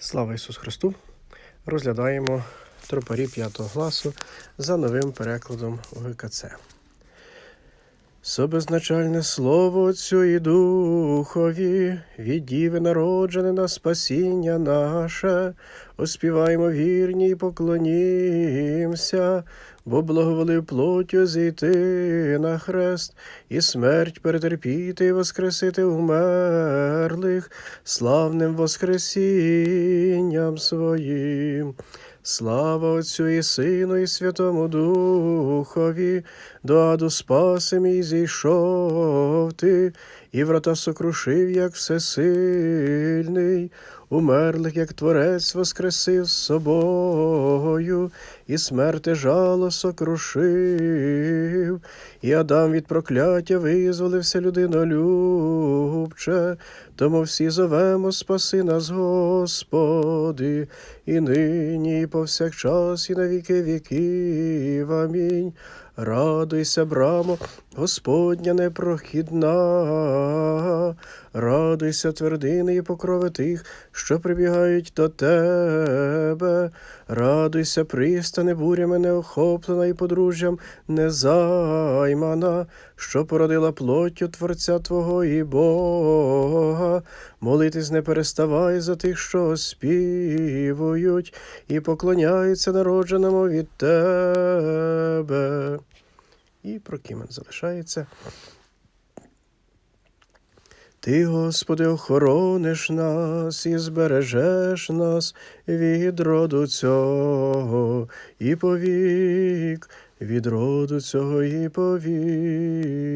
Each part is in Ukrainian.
Слава Ісусу Христу! Розглядаємо тропарі 5 класу за новим перекладом ГКЦ. Собезначальне слово Отцю і Духові, від Діви народжене на спасіння наше, оспіваємо вірні і поклонімся, бо благоволив плоттю зійти на хрест, і смерть перетерпіти, і воскресити умерлих, славним воскресінням своїм. Слава Отцю і Сину, і Святому Духові, до аду спаси мій зійшов ти, і врата сокрушив, як всесильний, умерлих, як творець, воскресив собою, і смерти жало сокрушив, і Адам від прокляття визволився людинолюбче, тому всі зовемо спаси нас, Господи, і нині, і повсякчас, і на віки віків. Амінь. Радуйся, брамо, Господня непрохідна, радуйся, твердини і покрови тих, що прибігають до тебе, радуйся, пристане, бурями неохоплена і подружжям незаймана, що породила плоттю Творця Твого і Бога. Молитись не переставай за тих, що співують і поклоняються народженому від тебе. І прокімен залишається. Ти, Господи, охорониш нас і збережеш нас від роду цього і повік, від роду цього і повік.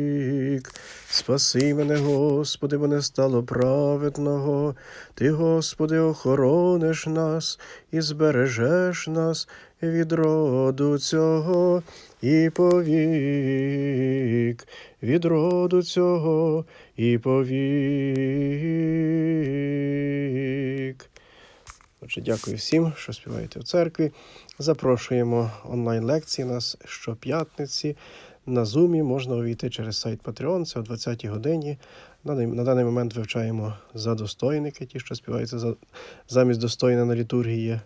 Спаси мене, Господи, бо не стало праведного. Ти, Господи, охорониш нас і збережеш нас від роду цього і повік, від роду цього і повік. Отже, дякую всім, що співаєте в церкві. Запрошуємо онлайн-лекції нас щоп'ятниці. На Зумі можна увійти через сайт Patreon, це о 20-й годині. На, даний- момент вивчаємо за достойники, ті, що співаються за, замість достойна на літургії.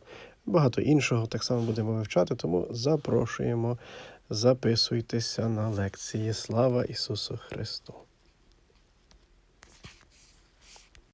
Багато іншого так само будемо вивчати, тому запрошуємо, записуйтеся на лекції. Слава Ісусу Христу!